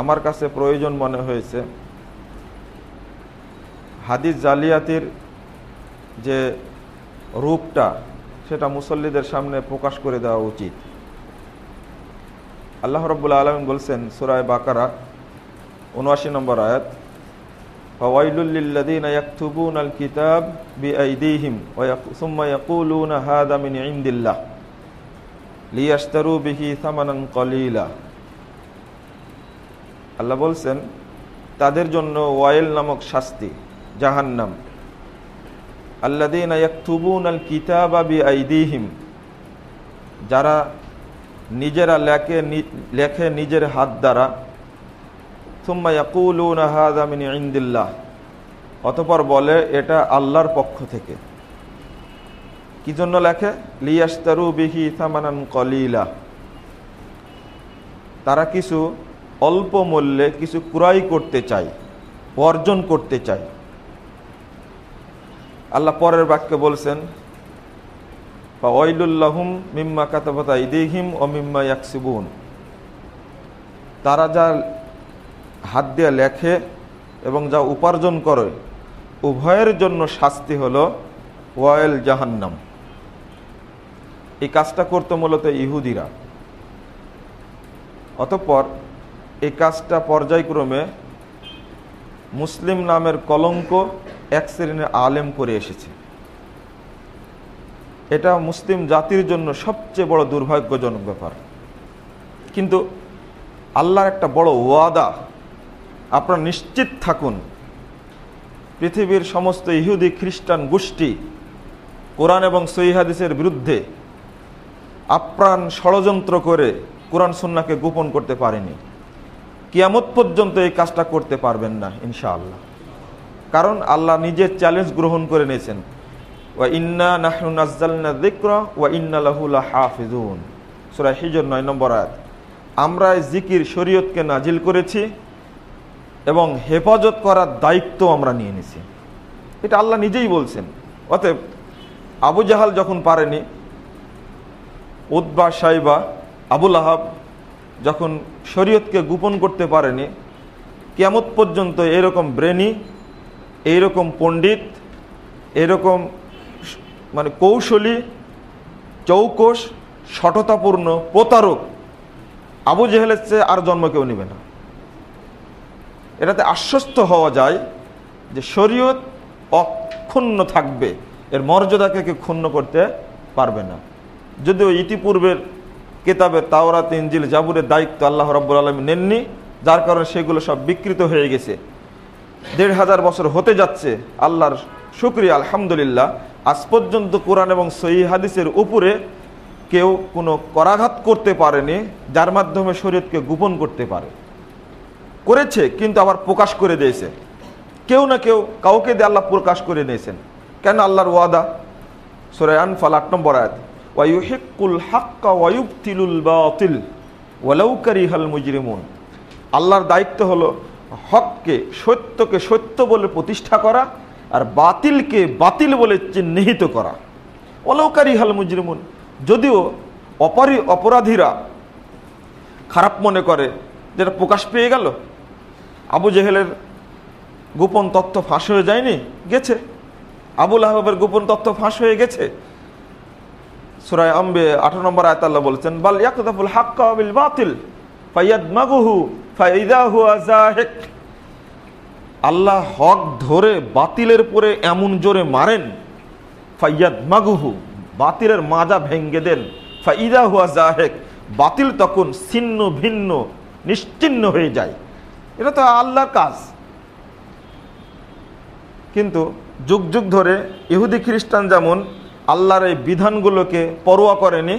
আমার কাছে প্রয়োজন মনে হয়েছে। হাদিস জালিয়াতির যে রূপটা, সেটা মুসল্লিদের সামনে প্রকাশ করে দেওয়া উচিত। আল্লাহ রব্বুল্লা আলম বলছেন সুরায় বাকারা, উনআশি নম্বর আয়াত ফওয়াইলুল্লিল্লাযীনা ইয়াকতুবুনাল কিতাব বিআইদিহিম ওয়া সুম্মা ইয়াকুলুনা হাযা মিন ইনদিল্লাহ লিয়াশতারু বিহি সামানান কলিলা। আল্লাহ বলছেন, তাদের জন্য ওয়াইল নামক শাস্তি, জাহান্নাম। আল্লাদিনা ইয়াকতুবুনাল কিতাবা বিআইদিহিম, যারা নিজেরা লেখে লেখে নিজের হাত দ্বারা, সুম্মা ইয়াকুলুনা ইনদিল্লাহ, অতপর বলে এটা আল্লাহর পক্ষ থেকে। কি জন্য লেখে? লিয়াস্তারু বিহি সামানান কলিলা। তারা কিছু অল্প মূল্যে কিছু ক্রয় করতে চাই অর্জন করতে চাই। আল্লাহ পরের বাক্যে বলছেন ওয়াইলুল্লাহুম মিম্মা কাতাবাতা ইদিহিম ও মিম্মা ইয়াকসিবুন। তারা যা হাত দিয়ে লেখে এবং যা উপার্জন করে, উভয়ের জন্য শাস্তি হলো ওয়াইল জাহান্নাম। এই কাজটা করতো মূলত ইহুদিরা। অতঃপর এই কাজটা পর্যায়ক্রমে মুসলিম নামের কলঙ্ক এক শ্রেণির আলেম করে এসেছে। এটা মুসলিম জাতির জন্য সবচেয়ে বড় দুর্ভাগ্যজনক ব্যাপার। কিন্তু আল্লাহর একটা বড় ওয়াদা, আপনারা নিশ্চিত থাকুন, পৃথিবীর সমস্ত ইহুদি খ্রিস্টান গোষ্ঠী কোরআন এবং সহিহাদিসের বিরুদ্ধে আপ্রাণ ষড়যন্ত্র করে কোরআন সুন্নাকে গোপন করতে পারেনি। কিয়ামত পর্যন্ত এই কাজটা করতে পারবেন না, ইনশাআল্লাহ। কারণ আল্লাহ নিজের চ্যালেঞ্জ গ্রহণ করে নিয়েছেন। ওয়া ইন্না নাহনু নাজ্জালনা যিকরা ওয়া ইন্না লাহু লাহাফিজুন। সূরা হিজর 9 নম্বর আয়াত। আমরা জিকির শরীয়তকে নাজিল করেছি এবং হেফাজত করার দায়িত্ব আমরা নিয়ে নিছি। এটা আল্লাহ নিজেই বলছেন। অতএব আবু জাহাল যখন পারেনি উদ্বা সাইবা আবুল আহাব যখন শরীয়তকে গোপন করতে পারেনি কেমত পর্যন্ত এরকম ব্রেনি এইরকম পণ্ডিত, এরকম মানে কৌশলী চৌকস সঠতাপূর্ণ প্রতারক আবু জেহেলের চেয়ে আর জন্ম কেউ নেবে না। এটাতে আশ্বস্ত হওয়া যায় যে শরীয়ত অক্ষুণ্ণ থাকবে, এর মর্যাদাকে কেউ ক্ষুণ্ণ করতে পারবে না। যদিও ইতিপূর্বের কেতাবে তাওরাত ইঞ্জিল জাবুরের দায়িত্ব আল্লাহ রব্বুল আলমী নেননি, যার কারণে সেগুলো সব বিকৃত হয়ে গেছে। দেড় হাজার বছর হতে যাচ্ছে, আল্লাহর শুক্রিয়া, আলহামদুলিল্লাহ। আজ পর্যন্ত কোরআন এবং সহি হাদিসের উপরে কেউ কোনো করাঘাত করতে পারেনি, যার মাধ্যমে শরীয়তকে গোপন করতে পারে। করেছে, কিন্তু আবার প্রকাশ করে দিয়েছে। কেউ না কেউ কাউকে দিয়ে আল্লাহ প্রকাশ করে নিয়েছেন। কেন আল্লাহর ওয়াদা? সোরায়ান ফাল আট নম্বর আয়াত। ওয়ায়ুহিকুল হাক্কা ওয়ায়ুবতিলুল বাতিল ওয়ালাউকারি হাল মুজরিমুন আল্লাহর দায়িত্ব হলো হককে সত্যকে সত্য বলে প্রতিষ্ঠা করা আর বাতিলকে বাতিল বলে চিহ্নিত করা। অলৌকারি হাল মুজরিমুন। যদিও অপরি অপরাধীরা খারাপ মনে করে, যেটা প্রকাশ পেয়ে গেল। আবু জেহেলের গোপন তথ্য ফাঁস হয়ে যায়নি, গেছে। আবুল আহবের গোপন তথ্য ফাঁস হয়ে গেছে। সুরায় আম্বে আঠারো নম্বর আয়তাল্লাহ বলছেন, বাল ইয়াকুদাফুল হাক্কা বিল বাতিল ফাইয়াদ মাগুহু ফাইদাহু আজাহিক আল্লাহ হক ধরে বাতিলের পরে এমন জোরে মারেন ফাইয়াদ মাগুহু বাতিলের মাজা ভেঙ্গে দেন, ফাইদা হুয়া জাহেক। বাতিল তখন ছিন্ন ভিন্ন, নিশ্চিন্ন হয়ে যায়। এটা তো আল্লাহর কাজ। কিন্তু যুগ যুগ ধরে ইহুদি খ্রিস্টান যেমন আল্লাহর এই বিধানগুলোকে পরোয়া করেনি,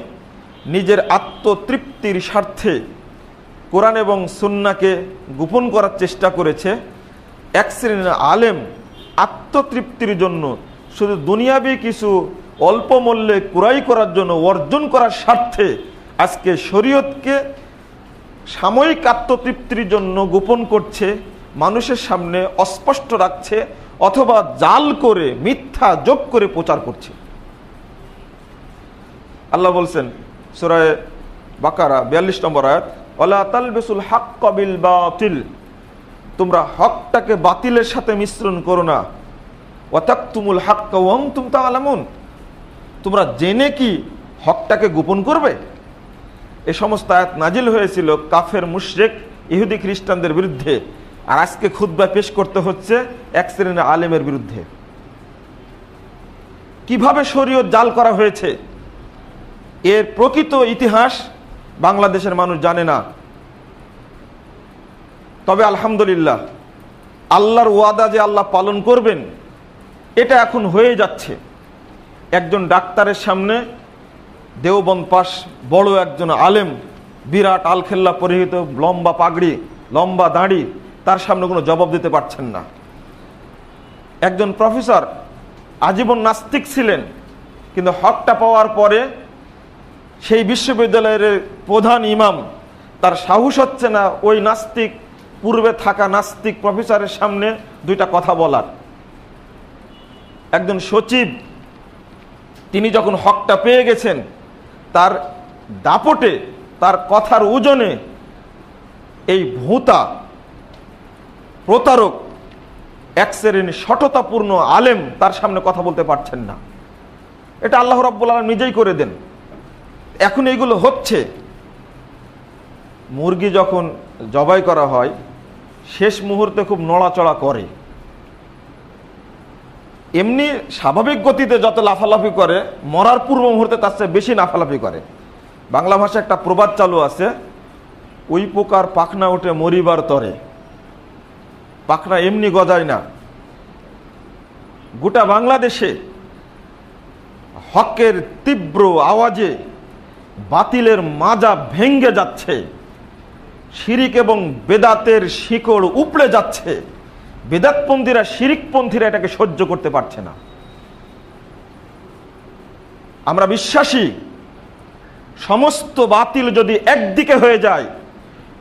নিজের আত্মতৃপ্তির স্বার্থে কোরআন এবং সুন্নাকে গোপন করার চেষ্টা করেছে। এক শ্রেণির আলেম আত্মতৃপ্তির জন্য শুধু দুনিয়াবি কিছু অল্প মূল্যে ক্রয় করার জন্য অর্জন করার স্বার্থে আজকে শরীয়তকে সাময়িক আত্মতৃপ্তির জন্য গোপন করছে, মানুষের সামনে অস্পষ্ট রাখছে অথবা জাল করে, মিথ্যা যোগ করে প্রচার করছে। আল্লাহ বলছেন, সুরায় বাকারা, বিয়াল্লিশ নম্বর আয়াত ওলা তালবেসুল হাক কবিল বাতিল তোমরা হকটাকে বাতিলের সাথে মিশ্রণ করো না। ওয়াতাকতুমুল হাক্কা ওয়াং তুম তাআলামুন তোমরা জেনে কি হকটাকে গোপন করবে? এ সমস্ত আয়াত নাজিল হয়েছিল কাফের, মুশরিক, ইহুদি খ্রিস্টানদের বিরুদ্ধে। আর আজকে খুদ্া পেশ করতে হচ্ছে এক শ্রেণির আলেমের বিরুদ্ধে। কীভাবে শরীয়ত জাল করা হয়েছে? এর প্রকৃত ইতিহাস বাংলাদেশের মানুষ জানে না। তবে আলহামদুলিল্লাহ, আল্লাহর ওয়াদা যে আল্লাহ পালন করবেন, এটা এখন হয়ে যাচ্ছে। একজন ডাক্তারের সামনে দেওবন পাশ বড় একজন আলেম, বিরাট আলখেল্লা পরিহিত, লম্বা পাগড়ি, লম্বা দাঁড়ি, তার সামনে কোনো জবাব দিতে পারছেন না। একজন প্রফেসর আজীবন নাস্তিক ছিলেন, কিন্তু হকটা পাওয়ার পরে সেই বিশ্ববিদ্যালয়ের প্রধান ইমাম, তার সাহস হচ্ছে না ওই নাস্তিক, পূর্বে থাকা নাস্তিক প্রফেসরের সামনে দুইটা কথা বলার। একজন সচিব, তিনি যখন হকটা পেয়ে গেছেন, তার দাপটে, তার কথার ওজনে এই ভূতা, প্রতারক, এক শ্রেণি সঠতাপূর্ণ আলেম তার সামনে কথা বলতে পারছেন না। এটা আল্লাহ রব্বুল আলম নিজেই করে দেন। এখন এইগুলো হচ্ছে। মুরগি যখন জবাই করা হয়, শেষ মুহূর্তে খুব নড়াচড়া করে। এমনি স্বাভাবিক গতিতে যত লাফালাফি করে, মরার পূর্ব মুহূর্তে তার চেয়ে বেশি লাফালাফি করে। বাংলা ভাষায় একটা প্রবাদ চালু আছে, ওই পোকার পাখনা উঠে মরিবার তরে। পাখনা এমনি গজায় না। গোটা বাংলাদেশে হকের তীব্র আওয়াজে বাতিলের মাজা ভেঙ্গে যাচ্ছে। শিরিক এবং বেদাতের শিকড় উপড়ে যাচ্ছে। বেদাতপন্থীরা, শিরিকপন্থীরা এটাকে সহ্য করতে পারছে না। আমরা বিশ্বাসী, সমস্ত বাতিল যদি একদিকে হয়ে যায়,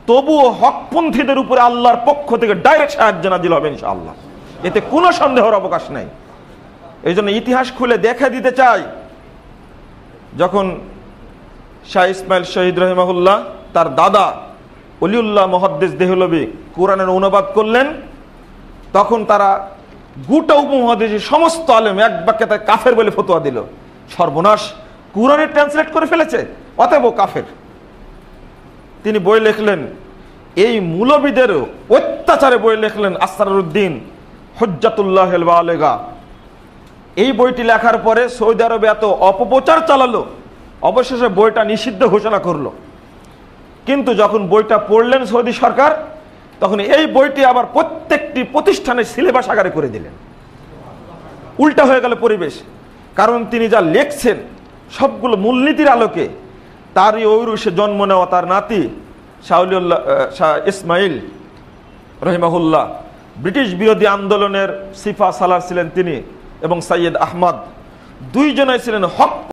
তবুও হকপন্থীদের উপরে আল্লাহর পক্ষ থেকে ডাইরেক্ট সাহায্য না দিল হবে ইনশাআল্লাহ। এতে কোনো সন্দেহর অবকাশ নেই। এই জন্য ইতিহাস খুলে দেখা দিতে চাই, যখন শাহ ইসমাইল শহীদ রহিমাহুল্লাহ, তার দাদা অলিউল্লাহ মহাদ্দেশ দেহলবি কোরআনের অনুবাদ করলেন। তখন তারা গোটা উপমহাদেশের সমস্ত আলেম এক বাক্যে তার কাফের বলে ফতোয়া দিল। সর্বনাশ কোরআনে ট্রান্সলেট করে ফেলেছে, অতএব কাফের। তিনি বই লিখলেন, এই মূলবিদের অত্যাচারে বই লিখলেন আসারুদ্দিন হজ্জাতুল্লাহ আলেগা এই বইটি লেখার পরে সৌদি আরবে এত অপপ্রচার চালালো অবশেষে বইটা নিষিদ্ধ ঘোষণা করল। কিন্তু যখন বইটা পড়লেন সৌদি সরকার, তখন এই বইটি আবার প্রত্যেকটি প্রতিষ্ঠানের সিলেবাস আকারে করে দিলেন। উল্টা হয়ে গেল পরিবেশ। কারণ তিনি যা লেখছেন, সবগুলো মূলনীতির আলোকে, তারই ঔরুষে জন্ম নেওয়া তার নাতি শাহুলিউল্লাহ শাহ ইসমাইল রহিমাহুল্লাহ। ব্রিটিশ বিরোধী আন্দোলনের সিফা সালার ছিলেন তিনি এবং সৈয়দ আহমদ। দুইজনে ছিলেন হক